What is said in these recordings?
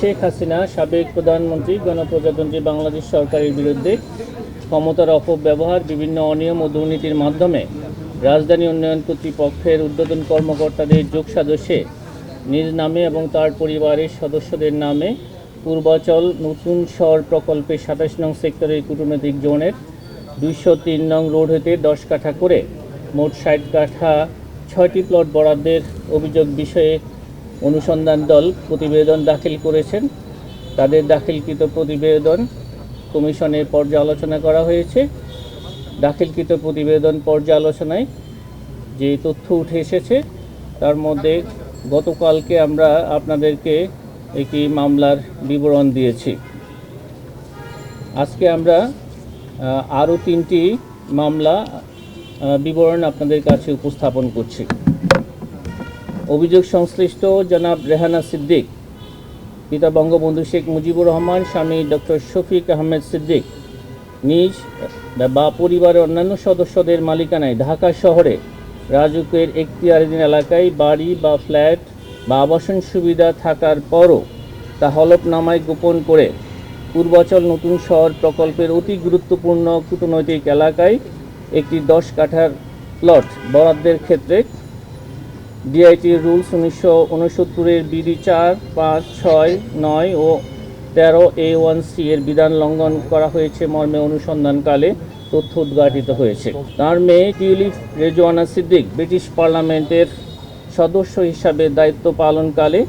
শেখ হাসিনা, সাবেক প্রধানমন্ত্রী, গণপ্রজাতন্ত্রী বাংলাদেশ সরকারের বিরুদ্ধে ক্ষমতার অপব্যবহার, বিভিন্ন অনিয়ম ও দুর্নীতির মাধ্যমে রাজধানী উন্নয়ন কর্তৃপক্ষের উদ্বোধন কর্মকর্তাদের যোগসাজশে নিজ নামে এবং তার পরিবারের সদস্যদের নামে পূর্বাচল নতুন শহর প্রকল্পের সাতাশ নং সেক্টরের কূটনৈতিক জোনের দুইশো তিন নং রোড হতে দশ কাঠা করে মোট ষাট কাঠা, ছয়টি প্লট বরাদ্দের অভিযোগ বিষয়ে অনুসন্ধান দল প্রতিবেদন দাখিল করেছেন। তাদের দাখিলকৃত প্রতিবেদন কমিশনে পর্যালোচনা করা হয়েছে। দাখিলকৃত প্রতিবেদন পর্যালোচনায় যে তথ্য উঠে এসেছে, তার মধ্যে গতকালকে আমরা আপনাদেরকে একটি মামলার বিবরণ দিয়েছি। আজকে আমরা আরও তিনটি মামলা বিবরণ আপনাদের কাছে উপস্থাপন করছি। অভিযোগ সংশ্লিষ্ট জনাব রেহানা সিদ্দিক, পিতা বঙ্গবন্ধু শেখ মুজিবুর রহমান, স্বামী ডক্টর শফিক আহমেদ সিদ্দিক, নিজ বা পরিবারের অন্যান্য সদস্যদের মালিকানায় ঢাকা শহরে রাজুকের এখতিয়ারাধীন এলাকায় বাড়ি বা ফ্ল্যাট বা আবাসন সুবিধা থাকার পরও তা হলফনামায় গোপন করে পূর্বাচল নতুন শহর প্রকল্পের অতি গুরুত্বপূর্ণ কূটনৈতিক এলাকায় একটি দশ কাঠার প্লট বরাদ্দের ক্ষেত্রে ডিআইটি রুলস উনিশশো উনসত্তরের বিডি চার পাঁচ ছয় নয় ও তেরো এ ওয়ান সি এর বিধান লঙ্ঘন করা হয়েছে মর্মে অনুসন্ধানকালে তথ্য উদ্ঘাটিত হয়েছে। তার মেয়ে টিউলিপ রেজওয়ানা সিদ্দিক ব্রিটিশ পার্লামেন্টের সদস্য হিসাবে দায়িত্ব পালনকালে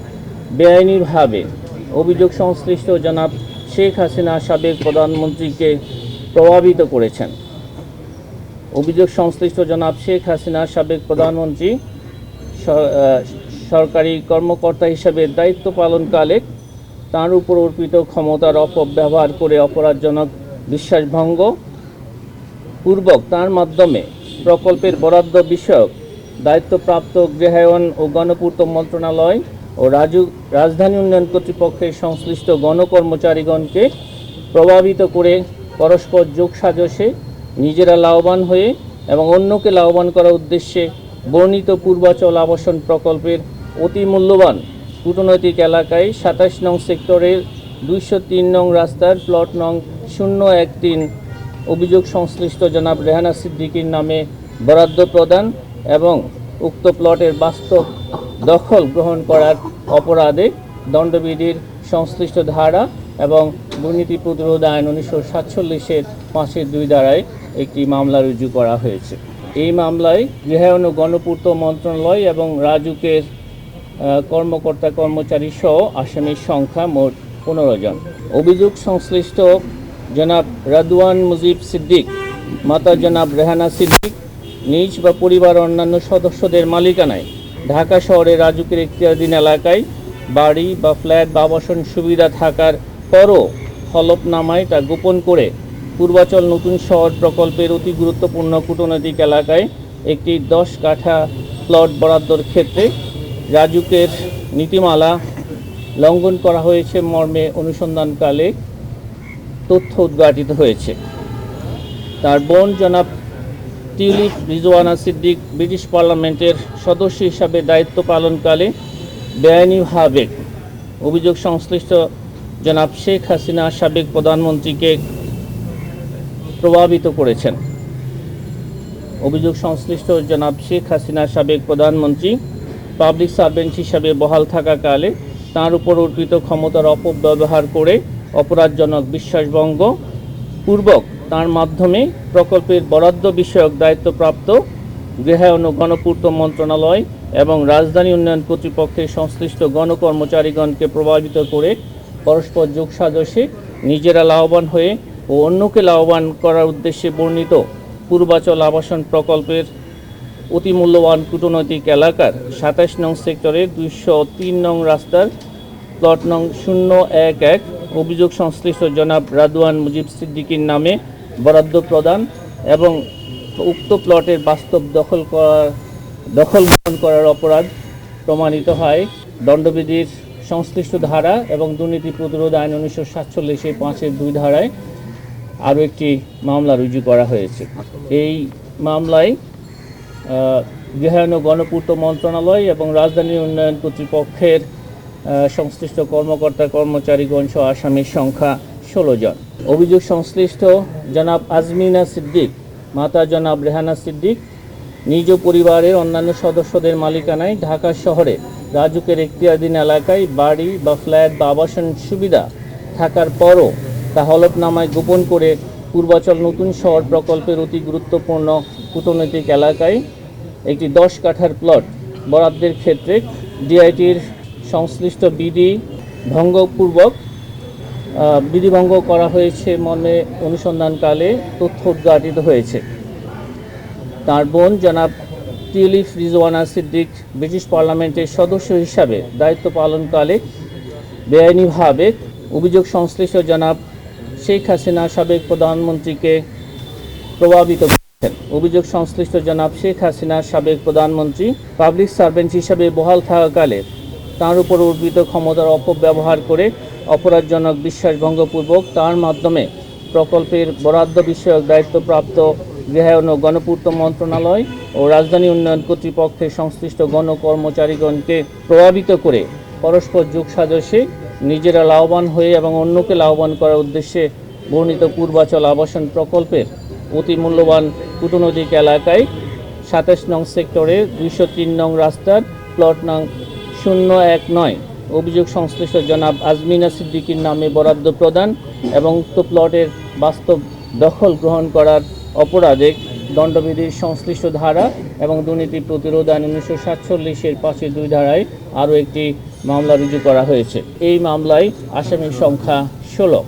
বেআইনিভাবে অভিযোগ সংশ্লিষ্ট জনাব শেখ হাসিনা সাবেক প্রধানমন্ত্রীকে প্রভাবিত করেছেন। অভিযোগ সংশ্লিষ্ট জনাব শেখ হাসিনা সাবেক প্রধানমন্ত্রী সরকারি কর্মকর্তা হিসাবে দায়িত্ব পালনকালে তার উপর অর্পিত ক্ষমতার অপব্যবহার করে অপরাধজনক বিশ্বাসভঙ্গ পূর্বক তার মাধ্যমে প্রকল্পের বরাদ্দ বিষয়ক দায়িত্বপ্রাপ্ত গৃহায়ন ও গণপূর্ত মন্ত্রণালয় ও রাজু রাজধানী উন্নয়ন কর্তৃপক্ষের সংশ্লিষ্ট গণকর্মচারীগণকে প্রভাবিত করে পরস্পর যোগসাজশে নিজেরা লাভবান হয়ে এবং অন্যকে লাভবান করার উদ্দেশ্যে বর্ণিত পূর্বাচল আবাসন প্রকল্পের অতি মূল্যবান কূটনৈতিক এলাকায় সাতাশ নং সেক্টরের দুইশো তিন নং রাস্তার প্লট নং শূন্য এক তিন অভিযোগ সংশ্লিষ্ট জনাব রেহানা সিদ্দিকীর নামে বরাদ্দ প্রদান এবং উক্ত প্লটের বাস্তব দখল গ্রহণ করার অপরাধে দণ্ডবিধির সংশ্লিষ্ট ধারা এবং দুর্নীতি প্রতিরোধ আইন উনিশশো সাতচল্লিশের পাঁচের দুই ধারায় একটি মামলা রুজু করা হয়েছে। এই মামলায় গৃহায়ন ও গণপূর্ত মন্ত্রণালয় এবং রাজুকের কর্মকর্তা কর্মচারী সহ আসামির সংখ্যা মোট পনেরো জন। অভিযোগ সংশ্লিষ্ট জনাব রাদওয়ান মুজিব সিদ্দিক, মাতা জনাব রেহানা সিদ্দিক, নিজ বা পরিবার অন্যান্য সদস্যদের মালিকানায় ঢাকা শহরে রাজুকের এখতিয়ারাধীন এলাকায় বাড়ি বা ফ্ল্যাট বা আবাসন সুবিধা থাকার পরও হলফনামায় তা গোপন করে পূর্বাচল নতুন শহর প্রকল্পের অতি গুরুত্বপূর্ণ কূটনৈতিক এলাকায় একটি দশ কাঠা প্লট বরাদ্দর ক্ষেত্রে রাজুকের নীতিমালা লঙ্ঘন করা হয়েছে, মর্মে অনুসন্ধানকালে তথ্য উদ্ঘাটিত হয়েছে। তার বোন জনাব টিউলিপ রিজওয়ানা সিদ্দিক ব্রিটিশ পার্লামেন্টের সদস্য হিসাবে দায়িত্ব পালনকালে বেআইনিভাবে অভিযোগ সংশ্লিষ্ট জনাব শেখ হাসিনা সাবেক প্রধানমন্ত্রীকে প্রভাবিত করেছেন। অভিযোগ সংশ্লিষ্ট জনাব শেখ হাসিনা সাবেক প্রধানমন্ত্রী, পাবলিক সার্ভেন্ট হিসাবে বহাল থাকাকালে তার উপর অর্পিত ক্ষমতার অপব্যবহার করে অপরাধজনক বিশ্বাসভঙ্গ পূর্বক তার মাধ্যমে প্রকল্পের বরাদ্দ বিষয়ক দায়িত্বপ্রাপ্ত গৃহায়ন ও গণপূর্ত মন্ত্রণালয় এবং রাজধানী উন্নয়ন কর্তৃপক্ষের সংশ্লিষ্ট গণকর্মচারীগণকে প্রভাবিত করে পরস্পর যোগসাজশে নিজেরা লাভবান হয়ে ও অন্যকে লাভবান করার উদ্দেশ্যে বর্ণিত পূর্বাচল আবাসন প্রকল্পের অতি মূল্যবান কূটনৈতিক এলাকার সাতাশ নং সেক্টরের দুইশো তিন নং রাস্তার প্লট নং শূন্য এক এক অভিযোগ সংশ্লিষ্ট জনাব রাদওয়ান মুজিব সিদ্দিকীর নামে বরাদ্দ প্রদান এবং উক্ত প্লটের বাস্তব দখল করার, দখল গ্রহণ করার অপরাধ প্রমাণিত হয়। দণ্ডবিধির সংশ্লিষ্ট ধারা এবং দুর্নীতি প্রতিরোধ আইন উনিশশো সাতচল্লিশে পাঁচের দুই ধারায় আরও একটি মামলা রুজু করা হয়েছে। এই মামলায় ও গণপূর্ত মন্ত্রণালয় এবং রাজধানী উন্নয়ন কর্তৃপক্ষের সংশ্লিষ্ট কর্মকর্তা কর্মচারীগণ সহ আসামির সংখ্যা ষোলো জন। অভিযোগ সংশ্লিষ্ট জনাব আজমিনা সিদ্দিক, মাতা জনাব রেহানা সিদ্দিক, নিজ পরিবারের অন্যান্য সদস্যদের মালিকানায় ঢাকা শহরে রাজুকের এখতিয়ারধীন এলাকায় বাড়ি বা ফ্ল্যাট বা আবাসন সুবিধা থাকার পরও তা হলফনামায় গোপন করে পূর্বাচল নতুন শহর প্রকল্পের অতি গুরুত্বপূর্ণ কূটনৈতিক এলাকায় একটি দশ কাঠার প্লট বরাদ্দের ক্ষেত্রে ডিআইটির সংশ্লিষ্ট বিধি ভঙ্গপূর্বক বিধিভঙ্গ করা হয়েছে মর্মে অনুসন্ধানকালে তথ্য উদ্ঘাটিত হয়েছে। তার বোন জনাব টিউলিফ রিজওয়ানা সিদ্দিক, ব্রিটিশ পার্লামেন্টের সদস্য হিসাবে দায়িত্ব পালনকালে বেআইনিভাবে অভিযোগ সংশ্লিষ্ট জনাব শেখ হাসিনা সাবেক প্রধানমন্ত্রীকে প্রভাবিত করেছেন। অভিযোগ সংশ্লিষ্ট জনাব শেখ হাসিনা সাবেক প্রধানমন্ত্রী পাবলিক সার্ভেন্ট হিসাবে বহাল থাকাকালে তার উপর অর্পিত ক্ষমতার অপব্যবহার করে অপরাধজনক বিশ্বাসভঙ্গপূর্বক তার মাধ্যমে প্রকল্পের বরাদ্দ বিষয়ক দায়িত্বপ্রাপ্ত গৃহায়ন ও গণপূর্ত মন্ত্রণালয় ও রাজধানী উন্নয়ন কর্তৃপক্ষের সংশ্লিষ্ট গণকর্মচারীগণকে প্রভাবিত করে পরস্পর যুগ সাজসে নিজেরা লাভবান হয়ে এবং অন্যকে লাভবান করার উদ্দেশ্যে বর্ণিত পূর্বাচল আবাসন প্রকল্পের অতি মূল্যবান কূটনৈতিক এলাকায় সাতাশ নং সেক্টরে দুইশো তিন নং রাস্তার প্লট নং শূন্য এক নয় অভিযোগ সংশ্লিষ্ট জনাব আজমিনা সিদ্দিকীর নামে বরাদ্দ প্রদান এবং উক্ত প্লটের বাস্তব দখল গ্রহণ করার অপরাধে দণ্ডবিধির সংশ্লিষ্ট ধারা এবং দুর্নীতি প্রতিরোধ আইন উনিশশো সাতচল্লিশের পাঁচের দুই ধারায় আরও একটি মামলা রুজু করা হয়েছে। এই মামলায় আসামির সংখ্যা ষোলো।